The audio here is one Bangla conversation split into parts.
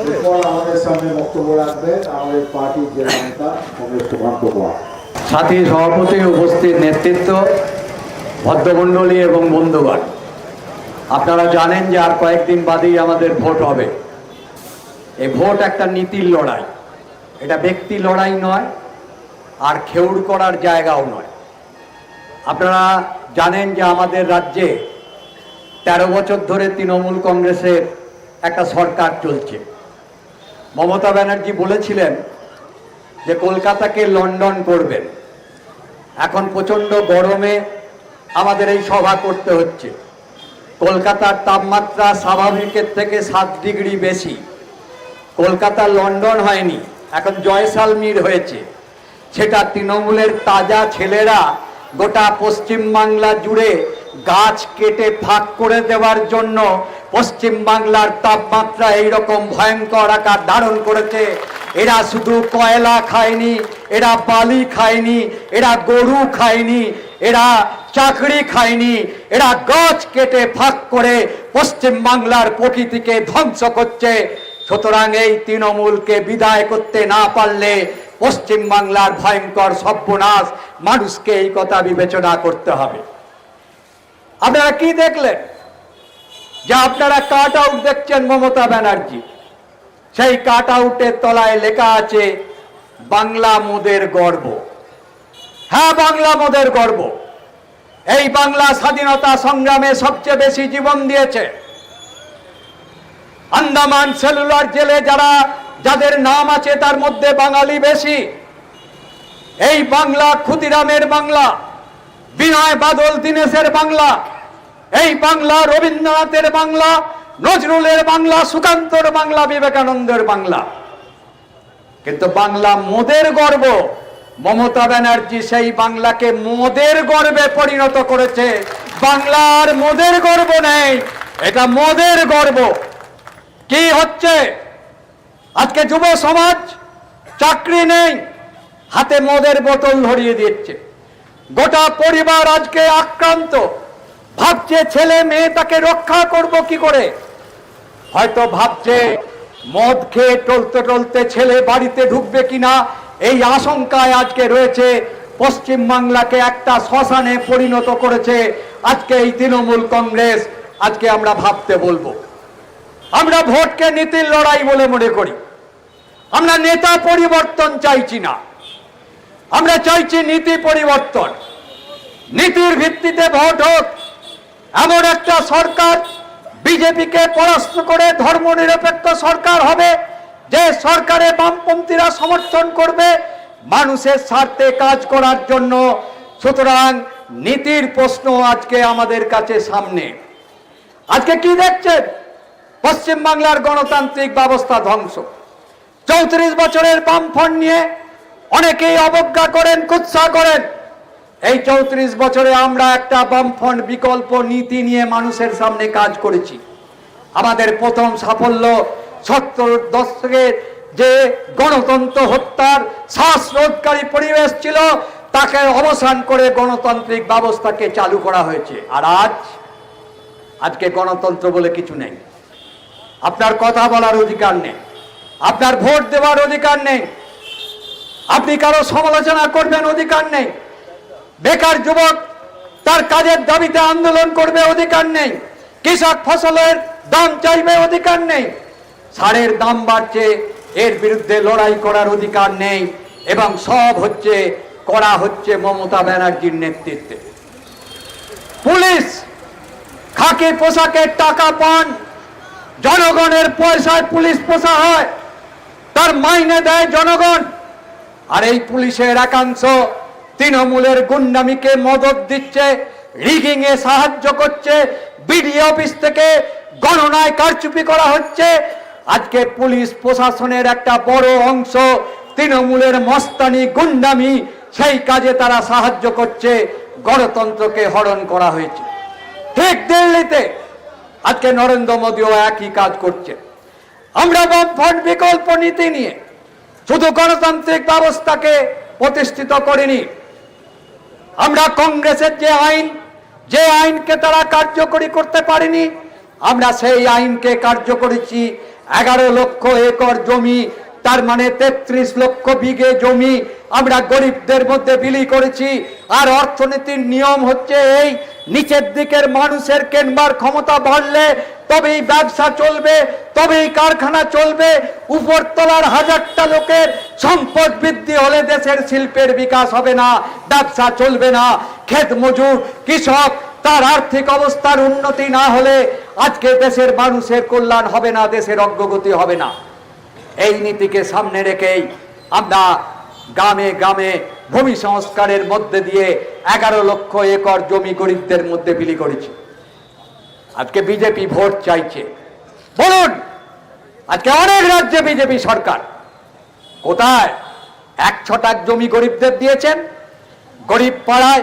এরপর আমাদের সামনে বক্তব্য রাখবেন আমাদের পার্টির জেলা নেতা কংগ্রেস সুকান্ত কুমার। সাথী সভাপতি উপস্থিত নেতৃত্ব ভদ্রমণ্ডলী এবং বন্ধুগণ। আপনারা জানেন যে আর কয়েকদিন বাদেই আমাদের ভোট হবে। এই ভোট একটা নীতির লড়াই। এটা ব্যক্তি লড়াই নয় আর খেউড় করার জায়গাও নয়। আপনারা জানেন যে আমাদের রাজ্যে তেরো বছর ধরে তৃণমূল কংগ্রেসের একটা সরকার চলছে। মমতা ব্যানার্জি বলেছিলেন যে কলকাতাকে লন্ডন করবেন। এখন প্রচণ্ড গরমে আমাদের এই সভা করতে হচ্ছে। কলকাতার তাপমাত্রা স্বাভাবিকের থেকে সাত ডিগ্রি বেশি। কলকাতা লন্ডন হয়নি, এখন জয়সালমীর হয়েছে। সেটা তৃণমূলের তাজা ছেলেরা গোটা পশ্চিমবাংলা জুড়ে গাছ কেটে ফাঁক করে দেওয়ার জন্য পশ্চিমবাংলার তাপমাত্রা এইরকম ভয়ঙ্কর আকার ধারণ করেছে। এরা শুধু কয়লা খায়নি, এরা বালি খায়নি, এরা গরু খায়নি, এরা চাকরি খায়নি, এরা গাছ কেটে ফাঁক করে পশ্চিমবাংলার প্রকৃতিকে ধ্বংস করছে। সুতরাং এই তৃণমূলকে বিদায় করতে না পারলে পশ্চিমবাংলার ভয়ঙ্কর সর্বনাশ মানুষকে এই কথা বিবেচনা করতে হবে। আপনারা কি দেখলেন? যে আপনারা কাট আউট দেখছেন মমতা ব্যানার্জি। সেই কাট আউটের তলায় লেখা আছে, বাংলা মোদের গর্ব। হ্যাঁ বাংলা মোদের গর্ব। এই বাংলা স্বাধীনতা সংগ্রামে সবচেয়ে বেশি জীবন দিয়েছে। আন্দামান সেলুলার জেলে যারা, যাদের নাম আছে তার মধ্যে বাঙালি বেশি। এই বাংলা ক্ষুদিরামের বাংলা, বিনয় বাদল দীনেশের বাংলা এই বাংলা, রবীন্দ্রনাথের বাংলা, নজরুলের বাংলা, সুকান্তর বাংলা, বিবেকানন্দের বাংলা। কিন্তু বাংলা মোদের গর্ব। মমতা ব্যানার্জি সেই বাংলাকে মোদের গর্বে পরিণত করেছে। বাংলার মোদের গর্ব নেই, এটা মোদের গর্ব। কি হচ্ছে? আজকে যুব সমাজ চাকরি নেই, হাতে মদের বোতল ধরিয়ে দিচ্ছে। গোটা পরিবার আজকে আক্রান্ত। ভাবছে ছেলে মেয়ে তাকে রক্ষা করব কি করে? হয়তো ভাবছে, মদ খেয়ে টলতে টলতে ছেলে বাড়িতে ঢুকবে কিনা? এই আশঙ্কায় আজকে রয়েছে, পশ্চিম বাংলাকে একটা শ্মশানে পরিণত করেছে আজকে এই তৃণমূল কংগ্রেস। আজকে আমরা ভাবতে বলব, আমরা ভোটকে নীতির লড়াই বলে মনে করি। আমরা নেতা পরিবর্তন চাইছি না, আমরা চাইছি নীতি পরিবর্তন। নীতির ভিত্তিতে ভোট হোক এমন একটা সরকার বিজেপিকে পরাস্ত করে ধর্মনিরপেক্ষ সরকার হবে, যে সরকারে বামপন্থীরা সমর্থন করবে মানুষের স্বার্থে কাজ করার জন্য। সুতরাং নীতির প্রশ্ন আজকে আমাদের কাছে সামনে। আজকে কি দেখছেন? পশ্চিমবাংলার গণতান্ত্রিক ব্যবস্থা ধ্বংস। চৌত্রিশ বছরের বামফ্রন্ট নিয়ে অনেকেই অবজ্ঞা করেন, কুৎসা করেন। এই চৌত্রিশ বছরে আমরা একটা বামফ্রন্ট বিকল্প নীতি নিয়ে মানুষের সামনে কাজ করেছি। আমাদের প্রথম সাফল্য সত্তর দশকের যে গণতন্ত্র হত্যার শ্বাসরোধকারী পরিবেশ ছিল, তাকে অবসান করে গণতান্ত্রিক ব্যবস্থাকে চালু করা হয়েছে। আর আজ, আজকে গণতন্ত্র বলে কিছু নেই। আপনার কথা বলার অধিকার নেই। আপনার ভোট দেওয়ার অধিকার নেই। আপনি কারও সমালোচনা করবেন, অধিকার নেই। বেকার যুবক, তার কাজের দাবিতে আন্দোলন করবে অধিকার নেই। কৃষক ফসলের দাম চাইবে অধিকার নেই। সারের দাম বাড়ছে, এর বিরুদ্ধে লড়াই করার অধিকার নেই এবং সব হচ্ছে, করা হচ্ছে মমতা ব্যানার্জির নেতৃত্বে। পুলিশ খাকি পোশাকের টাকা পান, জনগণের পয়সায় পুলিশ পোষা হয়, তার মাইনে দেয় জনগণ। আর এই পুলিশের একাংশ তৃণমূলের গুন্ডামিকে মদত দিচ্ছে রিগিং এ সাহায্য করছে বিডি অফিস থেকে গণনায় কারচুপি করা হচ্ছে। আজকে পুলিশ প্রশাসনের একটা বড় অংশ তৃণমূলের মস্তানি গুন্ডামি, সেই কাজে তারা সাহায্য করছে, গণতন্ত্রকে হরণ করা হয়েছে। ঠিক দিল্লিতে আজকে নরেন্দ্র মোদীও একই কাজ করছে। আমরা বামফ্রন্ট বিকল্প নীতি নিয়ে শুধু গণতান্ত্রিক ব্যবস্থাকে প্রতিষ্ঠিত করিনি আমরা কংগ্রেসের যে আইন, যে আইনকে তারা কার্যকরী করতে পারেনি, আমরা সেই আইনকে কার্য করেছি। এগারো লক্ষ একর জমি, তার মানে তেত্রিশ লক্ষ বিঘে জমি আমরা গরিবদের মধ্যে বিলি করেছি। আর অর্থনীতির নিয়ম হচ্ছে এই, নিচের দিকের মানুষের কেনবার ক্ষমতা বাড়লে তবেই ব্যবসা চলবে, তবেই কারখানা চলবে। উপরতলার হাজারটা লোকের সম্পদ বৃদ্ধি হলে দেশের শিল্পের বিকাশ হবে না, ব্যবসা চলবে না। ক্ষেত মজুর, কৃষক, তার আর্থিক অবস্থার উন্নতি না হলে আজকে দেশের মানুষের কল্যাণ হবে না, দেশের অগ্রগতি হবে না। এই নীতিকে সামনে রেখেই আমরা গ্রামে গ্রামে ভূমি সংস্কারের মধ্যে দিয়ে এগারো লক্ষ একর জমি গরিবদের মধ্যে বিলি করেছে। আজকে বিজেপি ভোট চাইছে। বলুন, আজকে অনেক রাজ্যে বিজেপি সরকার। কোথায়? এক ছটাক জমি গরিবদের দিয়েছেন। গরিব পাড়ায়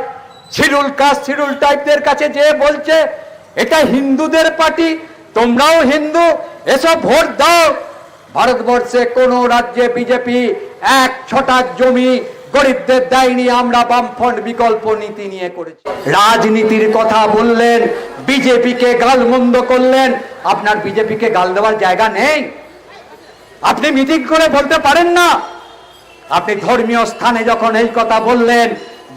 শিরুল কাজ শিরুল টাইপদের কাছে যে বলছে, এটা হিন্দুদের পার্টি, তোমরাও হিন্দু, এসব ভোট দাও। ভারতবর্ষে কোন রাজ্যে বিজেপি এক ছটা জমি গরিবদের দেয়নি, আমরা বামফ্রন্ট বিকল্প নীতি নিয়ে করেছি। রাজনীতির কথা বললেন, বিজেপিকে গালমন্দ করলেন। আপনার বিজেপিকে গাল দেওয়ার জায়গা নেই? আপনি মিটিং করে বলতে পারেন না। আপনি ধর্মীয় স্থানে যখন এই কথা বললেন,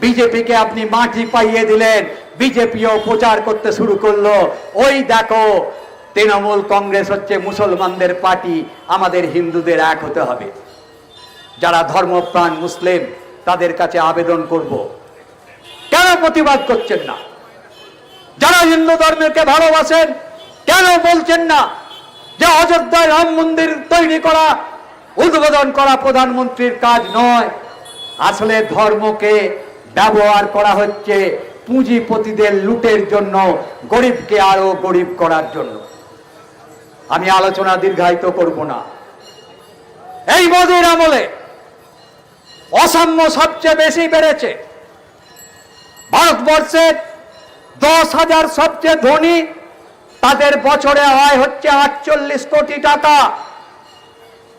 বিজেপিকে আপনি মাটি পাইয়ে দিলেন, বিজেপিও প্রচার করতে শুরু করল। ওই দেখো তৃণমূল কংগ্রেস হচ্ছে মুসলমানদের পার্টি, আমাদের হিন্দুদের এক হতে হবে। যারা ধর্মপ্রাণ মুসলিম, তাদের কাছে আবেদন করব। কেন প্রতিবাদ করছেন না? যারা হিন্দু ধর্মকে ভালোবাসেন, কেন বলছেন না যে অযোধ্যায় রাম মন্দির তৈরি করা, উদ্বোধন করা প্রধানমন্ত্রীর কাজ নয়? আসলে ধর্মকে ব্যবহার করা হচ্ছে পুঁজিপতিদের লুটের জন্য, গরিবকে আরও গরিব করার জন্য। আমি আলোচনা দীর্ঘায়িত করব না। এই মোদির আমলে অসাম্য সবচেয়ে বেশি বেড়েছে। ভারতবর্ষের দশ হাজার সবচেয়ে ধনী, তাদের বছরে আয় হচ্ছে আটচল্লিশ কোটি টাকা।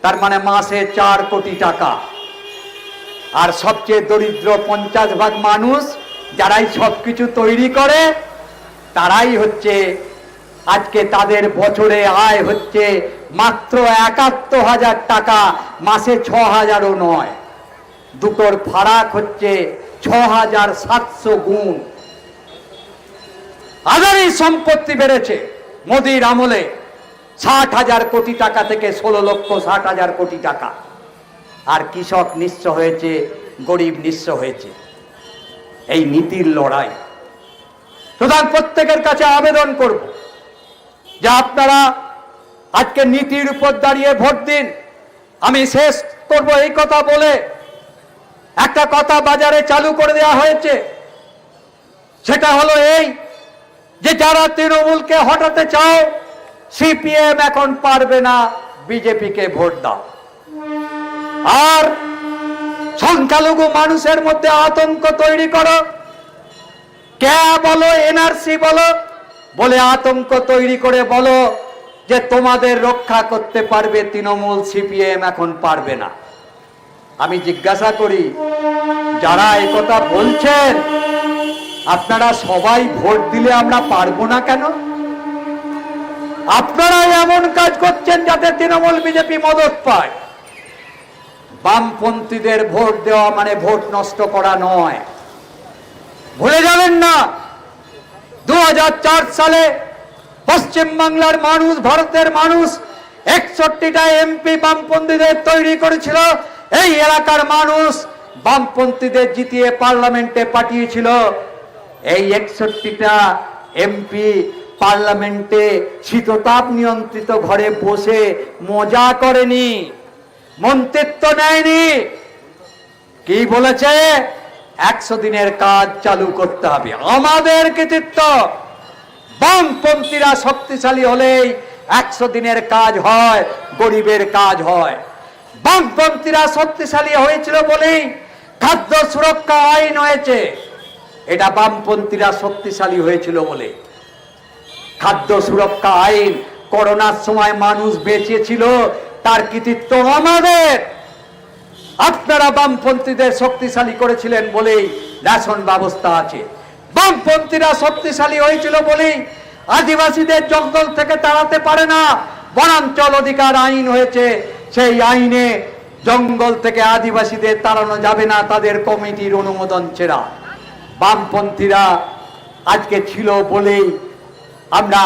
তার মানে মাসে চার কোটি টাকা। আর সবচেয়ে দরিদ্র পঞ্চাশ ভাগ মানুষ, যারাই সবকিছু তৈরি করে, তারাই হচ্ছে আজকে তাদের বছরে আয় হচ্ছে মাত্র একাত্তর হাজার টাকা, মাসে ছ হাজারও নয়। দুটোর ফারাক হচ্ছে ছ হাজার সাতশো গুণ। আদানি সম্পত্তি বেড়েছে মোদির আমলে ষাট হাজার কোটি টাকা থেকে ষোলো লক্ষ ষাট হাজার কোটি টাকা। আর কৃষক নিঃস্ব হয়েছে, গরিব নিঃস্ব হয়েছে। এই নীতির লড়াই। সুতরাং প্রত্যেকের কাছে আবেদন করব। যে আপনারা আজকে নীতির উপর দাঁড়িয়ে ভোট দিন, আমি শেষ করব এই কথা বলে একটা কথা বাজারে চালু করে দেওয়া হয়েছে। সেটা হলো এই যে যারা তৃণমূলকে হটাতে চাও, সিপিএম এখন পারবে না বিজেপিকে ভোট দাও। আর সংখ্যালঘু মানুষের মধ্যে আতঙ্ক তৈরি করো। কে বলো, এনআরসি বলো বলে আতঙ্ক তৈরি করে বলো যে তোমাদের রক্ষা করতে পারবে তৃণমূল সিপিএম এখন পারবে না। আমি জিজ্ঞাসা করি, যারা এই কথা বলছেন, আপনারা সবাই ভোট দিলে আমরা পারব না কেন? আপনারা এমন কাজ করছেন যাতে তৃণমূল বিজেপি মদত পায়। বামপন্থীদের ভোট দেওয়া মানে ভোট নষ্ট করা নয়। ভুলে যাবেন না দুহাজার চার সালে পশ্চিম বাংলার মানুষ, ভারতের মানুষ একষট্টিটা এমপি বামপন্থীদের তৈরি করেছিল। এই এলাকার মানুষ বামপন্থীদের জিতিয়ে পার্লামেন্টে পাঠিয়েছিল। এই একষট্টিটা এমপি পার্লামেন্টে শীততাপ নিয়ন্ত্রিত ঘরে বসে মজা করেনি, মন্ত্রিত্ব নেয়নি। কি বলেছে? একশো দিনের কাজ চালু করতে হবে। আমাদের কৃতিত্ব। বামপন্থীরা শক্তিশালী হলেই একশো দিনের কাজ হয়, গরিবের কাজ হয়। বামপন্থীরা শক্তিশালী হয়েছিল বলেই খাদ্য সুরক্ষা আইন হয়েছে। এটা বামপন্থীরা শক্তিশালী হয়েছিল বলে। খাদ্য সুরক্ষা আইন করোনার সময় মানুষ বেঁচেছিল, তার কৃতিত্ব আমাদের। আপনারা বামপন্থীদের শক্তিশালী করেছিলেন বলেই রেশন ব্যবস্থা আছে। বামপন্থীরা শক্তিশালী হয়েছিল বলেই আদিবাসীদের জঙ্গল থেকে তাড়াতে পারে না। বনাঞ্চল অধিকার আইন হয়েছে, সেই আইনে জঙ্গল থেকে আদিবাসীদের তাড়ানো যাবে না, তাদের কমিটির অনুমোদন ছেড়া। বামপন্থীরা আজকে ছিল বলেই আমরা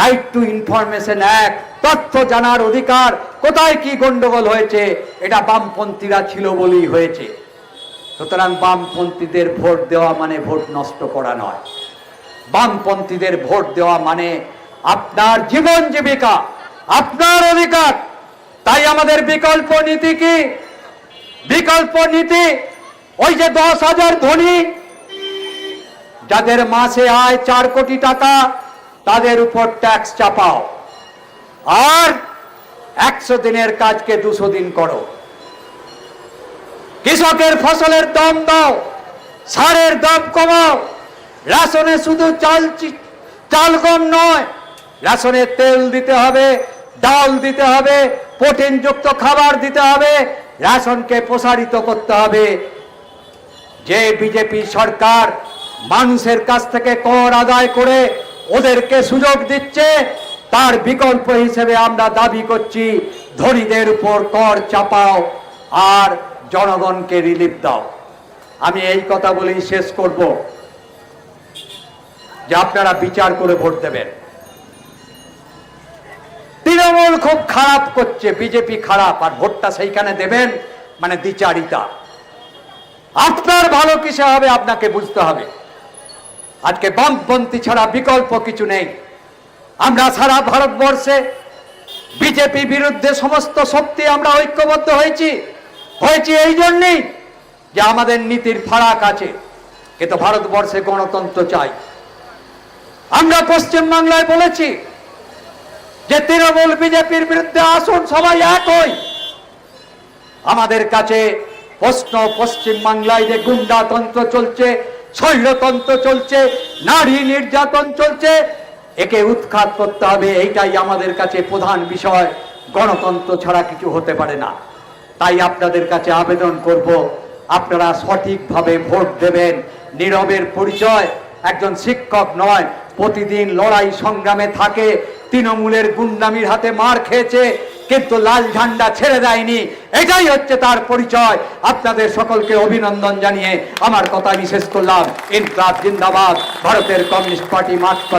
রাইট টু ইনফরমেশন এক তথ্য জানার অধিকার কোথায় কি গন্ডগোল হয়েছে, এটা বামপন্থীরা ছিল বলেই হয়েছে। সুতরাং বামপন্থীদের ভোট দেওয়া মানে ভোট নষ্ট করা নয়। বামপন্থীদের ভোট দেওয়া মানে আপনার জীবন জীবিকা, আপনার অধিকার। তাই আমাদের বিকল্প নীতি কি? বিকল্প নীতি ওই যে দশ হাজার ধনী, যাদের মাসে আয় চার কোটি টাকা, তাদের উপর ট্যাক্স চাপাও। আর একশো দিনের কাজকে দুশো দিন করো। কৃষকের ফসলের দাম দাও, সারের দাম কমাও। রেশনে শুধু চাল চাল কম নয়, রেশনে তেল দিতে হবে, ডাল দিতে হবে, প্রোটিনযুক্ত খাবার দিতে হবে, রেশনকে প্রসারিত করতে হবে। যে বিজেপি সরকার মানুষের কাছ থেকে কর আদায় করে ওদেরকে সুযোগ দিচ্ছে তার বিকল্প হিসেবে আমরা দাবি করছি, ধনীদের উপর কর চাপাও আর জনগণকে রিলিফ দাও। আমি এই কথা বলেই শেষ করব। যে আপনারা বিচার করে ভোট দেবেন। তৃণমূল খুব খারাপ করছে, বিজেপি খারাপ, আর ভোটটা সেইখানে দেবেন মানে দ্বিচারিতা। আপনার ভালো কিসে হবে, আপনাকে বুঝতে হবে। আজকে বামপন্থী ছাড়া বিকল্প কিছু নেই। আমরা সারা ভারতবর্ষে বিজেপি বিরুদ্ধে সমস্ত শক্তি আমরা ঐক্যবদ্ধ হয়েছি হয়েছি এই জন্যেই যে আমাদের নীতির ফারাক আছে। কিন্তু ভারতবর্ষে গণতন্ত্র চাই। আমরা পশ্চিমবাংলায় বলেছি যে তৃণমূল বিজেপির বিরুদ্ধে আসুন, সবাই এক হই। আমাদের কাছে প্রশ্ন পশ্চিম বাংলায় যে গুন্ডাতন্ত্র চলছে, শৈলতন্ত্র চলছে, নারী নির্যাতন চলছে একে উৎখাত করতে হবে, এইটাই আমাদের কাছে প্রধান বিষয়। গণতন্ত্র ছাড়া কিছু হতে পারে না। তাই আপনাদের কাছে আবেদন করব, আপনারা সঠিকভাবে ভোট দেবেন। নীরবের পরিচয়, একজন শিক্ষক নয়, প্রতিদিন লড়াই সংগ্রামে থাকে, তৃণমূলের গুন্ডামির হাতে মার খেয়েছে, কিন্তু লাল ঝান্ডা ছেড়ে দেয়নি। এটাই হচ্ছে তার পরিচয়। আপনাদের সকলকে অভিনন্দন জানিয়ে আমার কথা আমি শেষ করলাম। ইনকলাব জিন্দাবাদ, ভারতের কমিউনিস্ট পার্টি মার্ক্স